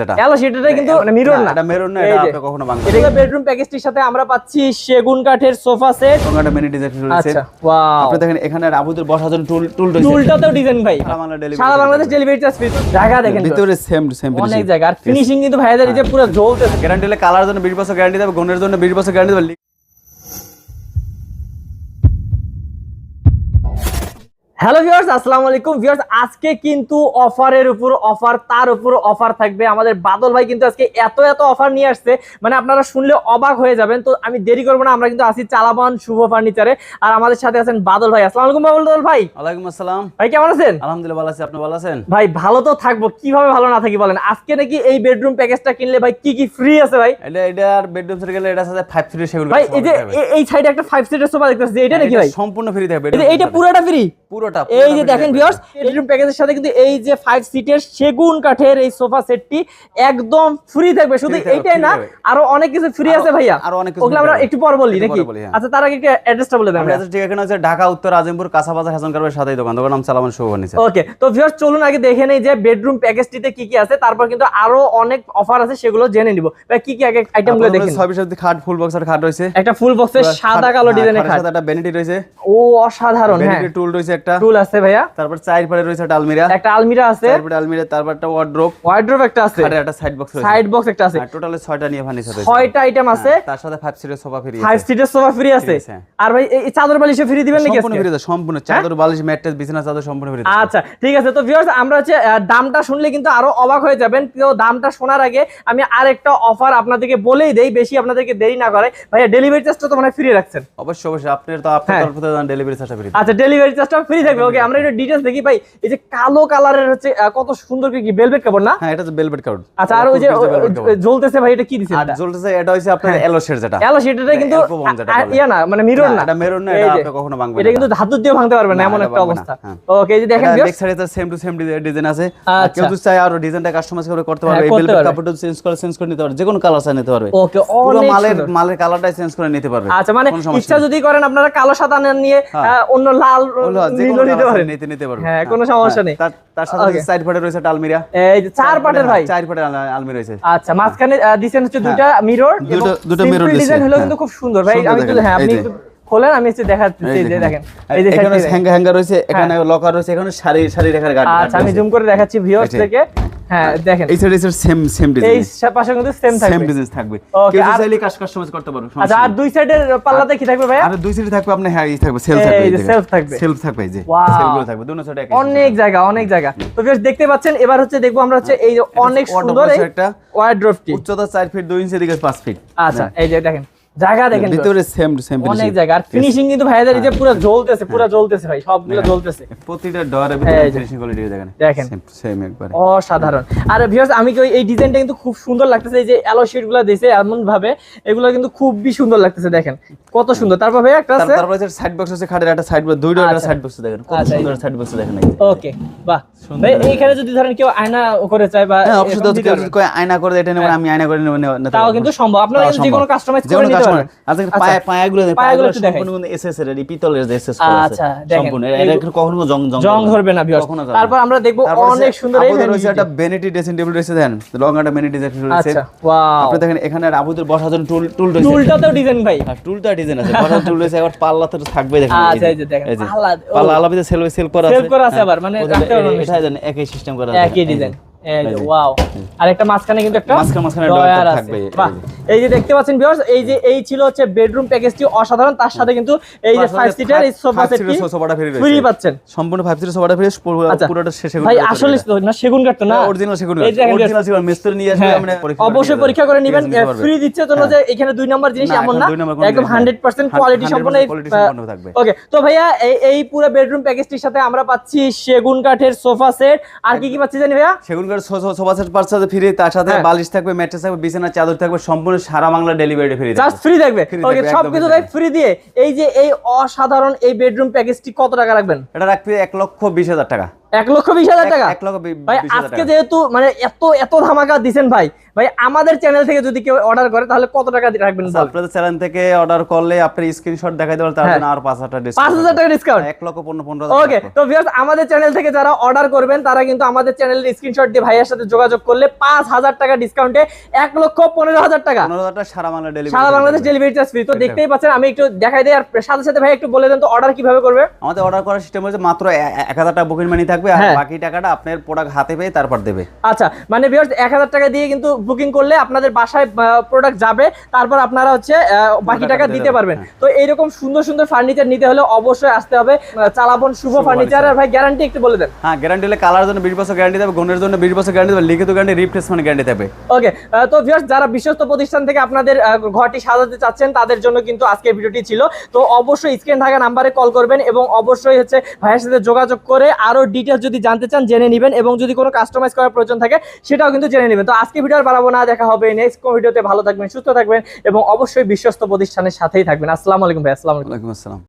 যেটা। এলো কিন্তু মানে মিরর না এটা মেরুন না এটা আপনি কখনো ভাঙবেন এটা বেডরুম প্যাকেজটির সাথে আমরা পাচ্ছি সেগুন কাঠের সোফা সেট মিনি ডিজাইন রয়েছে আচ্ছা ওয়াও আপনি দেখেন এখানে আবুদের বসার জন্য টুল টুল রয়েছে। টুলটাতেও ডিজাইন ভাই। সারা বাংলাদেশ ডেলিভারি চার্জ ফ্রি জায়গা দেখেন ভিতরে সেম সেম অনেক জায়গা। আর ফিনিশিং কিন্তু ভাইয়াদের এই যে পুরো জ্বলতেছে গ্যারান্টি হলে কালার জন্য 20 বছর গ্যারান্টি দেবে গুণের জন্য 20 বছর গ্যারান্টি দেবে। হ্যালো ভিউয়ার্স আসসালামু আলাইকুম ভিউয়ার্স আজকে কিন্তু অফারের উপর অফার তার উপর অফার থাকবে। আমাদের বাদল ভাই কিন্তু আজকে এত এত অফার নিয়ে আসছে। মানে আপনারা শুনলে অবাক হয়ে যাবেন। তো আমি দেরি করব না আমরা কিন্তু আছি চালাবান শুভ ফার্নিচারে। আর আমাদের সাথে আছেন বাদল ভাই। আসসালামু আলাইকুম বাদল ভাই। ওয়ালাইকুম আসসালাম। ভাই কেমন আছেন? আলহামদুলিল্লাহ ভালো আছি। আপনি ভালো আছেন? ভাই ভালো তো থাকব। কীভাবে ভালো না থাকি বলেন? আজকে নাকি এই বেডরুম প্যাকেজটা কিনলে ভাই কি কি ফ্রি আছে ভাই? এটা এটা আর বেডরুম সেট গেলে এটা সাথে 5 ফ্রি সেগুলো ভাই এই যে এই সাইডে একটা ফাইভ সিটের সোফা দেখতেছি। এটা নাকি ভাই? সম্পূর্ণ ফ্রি থাকবে। এটা পুরোটা ফ্রি পুরোটা এই যে দেখেন ভিউয়ার্স বেডরুম প্যাকেজের সাথে কিন্তু এই যে ফাইভ সিটের সেগুন কাঠের এই সোফা সেটটি একদম ফ্রি থাকবে। শুধু এইটাই না আরও অনেক কিছু ফ্রি আছে ভাইয়া। আরও অনেক কিছু ওগুলো আমরা একটু পর বলি নাকি হ্যাঁ। আচ্ছা তার আগে অ্যাড্রেসটা বলে দেন আমাদের ঠিক এখানে আছে ঢাকা উত্তর আজিমপুর কাঁচাবাজার হাসান কারবের দোকান। দোকান নাম সালামান ওকে তো ভিউয়ার্স চলুন আগে দেখে নেই যে বেডরুম প্যাকেজটিতে কি কি আছে। তারপর কিন্তু আরও অনেক অফার আছে সেগুলো জেনে নিব। ভাই কি কি আগে আইটেমগুলো দেখেন? ছয় পিসের খাট ফুল বক্সের খাট রয়েছে। একটা ফুল বক্সের সাদা কালো ডিজাইনের খাটের খাট। সাথে একটা বেনিটি রয়েছে। ও অসাধারণ হ্যাঁ। টুল রয়েছে একটা। টুল আছে ভাইয়া। তারপর চার পাড়ে রয়েছে একটা আলমিরা। একটা আলমিরা আছে। চার পাড়ে আলমিরা তারপর একটা ওয়ার্ড্রোপ ওয়ার্ড্রোব একটা আছে। খাটের একটা সাইড বক্স রয়েছে। সাইড বক্স একটা আছে। আর টোটালি ছয়টা নিয়ে ফার্নিচার রয়েছে। ছয়টা আইটেম আছে। হ্যাঁ, তার সাথে ফাইভ সিটের সোফা ফ্রি ফাইভ সিটের সোফা ফ্রি আছে। আছে, হ্যাঁ। আর ভাই এই চাদর বালিশে ফ্রি দিবেন নাকি সম্পূর্ণ? ফ্রি সম্পূর্ণ। চাদর বালিশ ম্যাট্রেস বিছানা চাদর সম্পূর্ণ ফ্রি আচ্ছা ঠিক আছে। তো ভিউয়ার্স আমরা হচ্ছে দামটা শুনলে কিন্তু আরও অবাক হয়ে যাবেন। তো দামটা শোনার আগে আমি আরেকটা অফার আপনাদেরকে বলেই দেই বেশি আপনাদেরকে দেরি না করে। ভাইয়া ডেলিভারি চার্জটা তো মানে ফ্রি রাখছেন। অবশ্যই অবশ্যই। আপনার তো আপনার হ্যাঁ। তরফ থেকে ডেলিভারি চার্জটা ফ্রি আচ্ছা ডেলিভারি চার্জটা ফ্রি থাকবে ওকে আমরা দেখি ভাই এই যে কালো কালারের হচ্ছে কত সুন্দর কি ভেলভেট কাপড় না? হ্যাঁ এটা তো বেলভেট কার্ড আচ্ছা আর ওই যে জ্বলতেছে ভাই এটা কি দিছেন আর জ্বলতেছে এটা হচ্ছে আপনার যেটা এলো সেটাটা কিন্তু Alpha Bond যেটা আ- বলে। ইয়া না মানে মিরর না এটা মেরুন না এটা আপনি কখনো ভাঙবেন এটা কিন্তু ধাতু দিয়ে ভাঙতে পারবেন না এমন একটা অবস্থা। হ্যাঁ। ওকে এই যে দেখেন এটা ব্যাক সাইডে সেম টু সেম ডিজাইন আছে। আর আচ্ছা। কেউ যদি চায় আর ডিজাইনটা কাস্টমাইজ করে করতে হ্যাঁ, পারবে এই পারবে। কাপড়টা চেঞ্জ করে চেঞ্জ করে নিতে পারবে যে কোনো কালার চাই নিতে পারবে। ওকে পুরো মালের। মালের কালারটাই চেঞ্জ করে নিতে পারবে আচ্ছা মানে ইচ্ছা যদি করেন আপনারা কালো সাদা নিয়ে হ্যাঁ। অন্য লাল নিতে পারেন। নিতে নিতে পারবে। হ্যাঁ, কোনো সমস্যা নেই। তার তার সাথে সাইড পাটে রয়েছে আলমিরা। এই যে চার পাটের ভাই। চার পাটে আলমিরা রয়েছে। আচ্ছা মাঝখানে দিছেন হচ্ছে দুইটা মিরর দুটো- ডিজাইন হলো হ্যাঁ। কিন্তু খুব সুন্দর। ভাই আমি হ্যাঁ আপনি খোলেন আমি হচ্ছে দেখাচ্ছি যে দেখেন। এই যে এখানে side হ্যাঙ্গার হ্যাঙ্গার রয়েছে এখানে লকার রয়েছে এখানে শাড়ি শাড়ি রেখার গাড়ি দেখেন। আচ্ছা আমি জুম করে দেখাচ্ছি ভিউয়ার্স থেকে। হ্যাঁ দেখেন। এই সাইডে সেম সেম এই পাশে কিন্তু সেম সেম থাকবে। ডিজাইন থাকবে। কেউ আর- চাইলে কাস্টমাইজ করতে পারবে আচ্ছা আর দুই সাইডের পাল্লাতে কি থাকবে আর দুই সাইডে থাকবে আপনি হ্যাঁ এই থাকবে সেল থাকবে। সেলফ থাকবে। এই যে। সেলগুলো থাকবে দুটো সাইডে অনেক জায়গা অনেক জায়গা। তো ভিউয়ার্স দেখতে পাচ্ছেন এবার হচ্ছে দেখব আমরা হচ্ছে এই অনেক সুন্দর একটা। উচ্চতা 4 ফিট 2 ইঞ্চি 5 ফিট আচ্ছা এই যে দেখেন। জায়গা দেখেন ভিতরে সেম সেম অনেক জায়গা। আর ফিনিশিং কিন্তু ভাইয়াদের এই যে পুরো জ্বলতেছে পুরো জ্বলতেছে ভাই সবগুলো জ্বলতেছে। প্রতিটা ডোরে ভিতরে ফিনিশিং কোয়ালিটি দেখেন। দেখেন। সেম একবারে। অসাধারণ। আর ভিউয়ার্স আমি কি এই ডিজাইনটা কিন্তু খুব সুন্দর লাগতেছে এই যে অ্যালো দিয়েছে এমন ভাবে এগুলো কিন্তু খুবই সুন্দর লাগতেছে দেখেন। কত সুন্দর। তারপর ভাই একটা আছে। তারপরে সাইড বক্স আছে খাটের একটা সাইড বক্স দুইটা একটা। সাইড বক্স দেখেন। কত আচ্ছা, সুন্দর সাইড বক্স দেখেন ওকে বাহ। ভাই এইখানে যদি ধরেন কেউ আয়না করে চায় বা হ্যাঁ অবশ্যই তো কেউ আয়না করে এটা নেবেন আমি আয়না করে নেব নিতে তাও কিন্তু সম্ভব। আপনারা যে কোনো কাস্টমাইজ করে নিতে পারেন আচ্ছা আচ্ছা। পায়াগুলো পায়াগুলো পায়াগুলো একটু দেখেন। সম্পূর্ণ কিন্তু এসএস এর পিতলের যে এসএস করা আছে আচ্ছা, সম্পূর্ণ। এটা কখনো জং জং জং ধরবে না। ভিউয়ার্স কখনো যাবে না। তারপর আমরা দেখব অনেক সুন্দর এই রয়েছে একটা ভ্যানিটি ড্রেসিং টেবিল রয়েছে দেন লং একটা ভ্যানিটি ড্রেসিং রয়েছে ওয়াও আপনি দেখেন এখানে আর আবুদের বসার জন্য টুল টুল রয়েছে। টুলটাতেও ডিজাইন ভাই। আর টুলটা ডিজাইন আছে। বসার টুল রয়েছে পাল্লাতে থাকবে দেখেন। আচ্ছা, এই যে দেখেন, পাল্লা। পাল্লা সেল সেল করা আছে। করা আছে আবার, মানে এটা জানেন একই সিস্টেম করা আছে। একই ডিজাইন। ওয়াও আর একটা মাঝখানে কিন্তু একটা মাঝখানে- মাঝখানে থাকবে, এই যে। দেখতে পাচ্ছেন ভিউয়ার্স এই যে এই ছিল হচ্ছে বেডরুম প্যাকেজটি অসাধারণ। তার সাথে কিন্তু এই যে পাশাপাশি ফাইভ সিটার এই সোফা সেটটি সোফাটা রয়েছে। ফ্রি পাচ্ছেন। সম্পূর্ণ ফাইভ সিটার সোফাটা আচ্ছা। পুরোটা শেষে ভাই আসলে তো না সেগুন কাঠ না। অরিজিনাল সেগুন এই যে অরিজিনাল সেগুন মিস্ত্রি নিয়ে আসবে হ্যাঁ, আমরা অবশ্যই পরীক্ষা করে নেবেন। ফ্রি দিচ্ছে জন্য যে এখানে দুই নাম্বার জিনিস এমন না একদম হান্ড্রেড পার্সেন্ট কোয়ালিটি 100% সম্পন্ন quality সম্পন্ন থাকবে। ওকে তো ভাইয়া এই এই পুরো বেডরুম প্যাকেজটির সাথে আমরা পাচ্ছি সেগুন কাঠের সোফা সেট আর কি কি পাচ্ছি জানি ভাইয়া? সেগুন কাঠ সোফা সেট পাঁচ সাথে ফ্রি তার সাথে হ্যাঁ। বালিশ থাকবে ম্যাট্রেস থাকবে বিছানা চাদর থাকবে সম্পূর্ণ সারা Bangla delivery free just free থাকবে। ওকে সবকিছু সব কিছু free ফ্রি দিয়ে এই যে এই অসাধারণ এই বেডরুম প্যাকেজটি কত টাকা রাখবেন? এটা রাখবে এক লক্ষ বিশ হাজার টাকা। এক লক্ষ বিশ হাজার টাকা? এক- লক্ষ ভাই আজকে যেহেতু মানে এত এত ধামাকা দিছেন ভাই ভাই আমাদের চ্যানেল থেকে যদি কেউ অর্ডার করে তাহলে কত টাকা রাখবেন আপনাদের চ্যানেল থেকে অর্ডার করলে আপনার স্ক্রিনশট দেখাই দেবেন তার হ্যাঁ। জন্য আর পাঁচ হাজার পাঁচ হাজার টাকা ডিসকাউন্ট এক লক্ষ পনেরো পনেরো ওকে তো ভিউয়ার্স আমাদের চ্যানেল থেকে যারা অর্ডার করবেন তারা কিন্তু আমাদের চ্যানেলের স্ক্রিনশট দিয়ে ভাইয়ের সাথে যোগাযোগ করলে পাঁচ হাজার টাকা ডিসকাউন্টে এক লক্ষ পনেরো হাজার টাকা। সারা বাংলা ডেলিভারি সারা বাংলাদেশ ডেলিভারি চার্জ ফ্রি তো দেখতেই পাচ্ছেন আমি একটু দেখাই দিই আর সাথে সাথে ভাই একটু বলে দেন তো অর্ডার কীভাবে করবে? আমাদের অর্ডার করার সিস্টেম হচ্ছে মাত্র এক হাজার টাকা বুকিং মানি থাকবে। আর হ্যাঁ। বাকি টাকাটা আপনার প্রোডাক্ট হাতে পেয়ে তারপর দেবে। আচ্ছা মানে ভিউয়ার্স এক হাজার টাকা দিয়ে কিন্তু বুকিং করলে আপনাদের বাসায় প্রোডাক্ট যাবে তারপর আপনারা হচ্ছে বাকি টাকা দিতে পারবেন। হ্যাঁ। তো এইরকম সুন্দর সুন্দর ফার্নিচার নিতে হলে অবশ্যই আসতে হবে। চালাবন শুভ ফার্নিচার আর ভাই গ্যারান্টি একটু বলে দেন। হ্যাঁ গ্যারান্টি হলে কালার জন্য বিশ বছর গ্যারান্টি দেবে গুণের জন্য বিশ বছর গ্যারান্টি দেবে লিখিত গ্যারান্টি রিপ্লেসমেন্ট গ্যারান্টি দেবে। ওকে তো ভিউয়ার্স যারা বিশ্বস্ত প্রতিষ্ঠান থেকে আপনাদের ঘরটি সাজাতে চাচ্ছেন তাদের জন্য কিন্তু আজকের ভিডিওটি ছিল। তো অবশ্যই স্ক্রিন থাকা নাম্বারে কল করবেন এবং অবশ্যই হচ্ছে ভাইয়ের সাথে যোগাযোগ করে আরও ডিটেলস যদি জানতে চান, জেনে নেবেন এবং যদি কোনো কাস্টমাইজ করার প্রয়োজন থাকে, সেটাও কিন্তু জেনে নেবেন। তো আজকে ভিডিও আর বাড়াবো না, দেখা হবে নেক্সট ভিডিওতে ভালো থাকবেন, সুস্থ থাকবেন এবং অবশ্যই বিশ্বস্ত প্রতিষ্ঠানের সাথেই থাকবেন। আসসালামু আলাইকুম ভাই, আসসালামু আলাইকুম। আসসালাম।